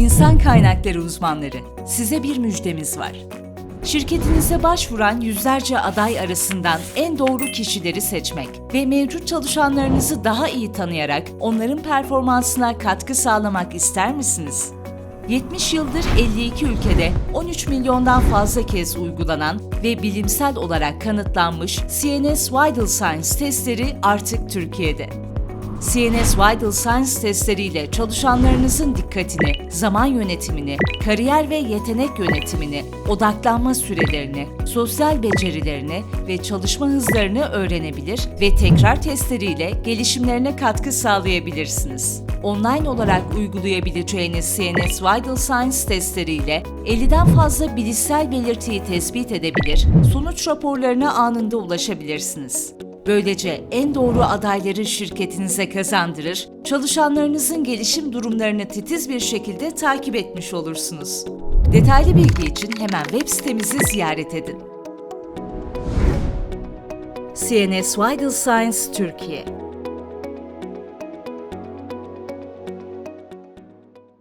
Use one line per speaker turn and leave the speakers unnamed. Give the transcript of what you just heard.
İnsan kaynakları uzmanları, size bir müjdemiz var. Şirketinize başvuran yüzlerce aday arasından en doğru kişileri seçmek ve mevcut çalışanlarınızı daha iyi tanıyarak onların performansına katkı sağlamak ister misiniz? 70 yıldır 52 ülkede 13 milyondan fazla kez uygulanan ve bilimsel olarak kanıtlanmış CNS Vital Signs testleri artık Türkiye'de. CNS Vital Signs testleriyle çalışanlarınızın dikkatini, zaman yönetimini, kariyer ve yetenek yönetimini, odaklanma sürelerini, sosyal becerilerini ve çalışma hızlarını öğrenebilir ve tekrar testleriyle gelişimlerine katkı sağlayabilirsiniz. Online olarak uygulayabileceğiniz CNS Vital Signs testleriyle 50'den fazla bilişsel belirtiyi tespit edebilir, sonuç raporlarına anında ulaşabilirsiniz. Böylece en doğru adayları şirketinize kazandırır, çalışanlarınızın gelişim durumlarını titiz bir şekilde takip etmiş olursunuz. Detaylı bilgi için hemen web sitemizi ziyaret edin. CNS Vital Science Türkiye